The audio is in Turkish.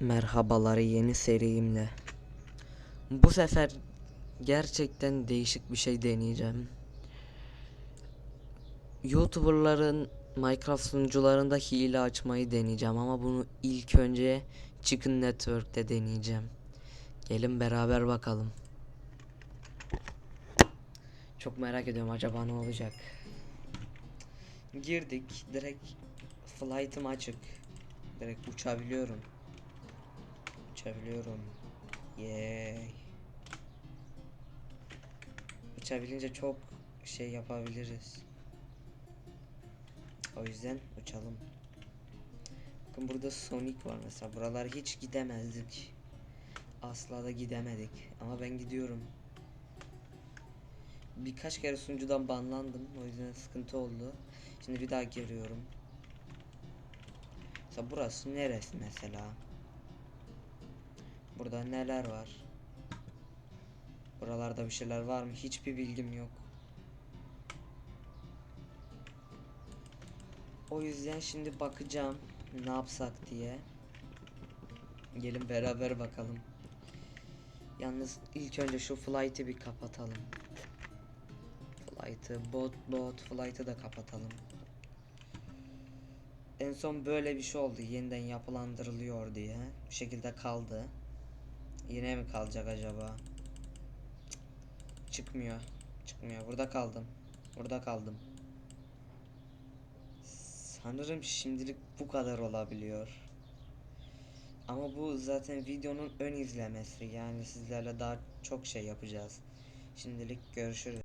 Merhabalar yeni serimle. Bu sefer gerçekten değişik bir şey deneyeceğim. YouTuber'ların Minecraft sunucularında hile açmayı deneyeceğim ama bunu ilk önce Chicken Network'te deneyeceğim. Gelin beraber bakalım. Çok merak ediyorum acaba ne olacak. Girdik direkt flight'ım açık. Direkt uçabiliyorum. Uçabiliyorum. Yay. Uçabilince çok şey yapabiliriz. O yüzden uçalım. Bakın burada Sonic var mesela. Buralar hiç gidemezdik. Asla da gidemedik. Ama ben gidiyorum. Birkaç kere sunucudan banlandım. O yüzden sıkıntı oldu. Şimdi bir daha giriyorum. Mesela burası neresi mesela? Burada neler var? Buralarda bir şeyler var mı? Hiçbir bilgim yok. O yüzden şimdi bakacağım ne yapsak diye. Gelin beraber bakalım. Yalnız ilk önce şu flight'ı bir kapatalım. Flight'ı, bot bot flight'ı da kapatalım. En son böyle bir şey oldu. Yeniden yapılandırılıyor diye. Bu şekilde kaldı. Yine mi kalacak acaba? Çıkmıyor. Çıkmıyor. Burada kaldım. Burada kaldım. Sanırım şimdilik bu kadar olabiliyor. Ama bu zaten videonun ön izlemesi. Yani sizlerle daha çok şey yapacağız. Şimdilik görüşürüz.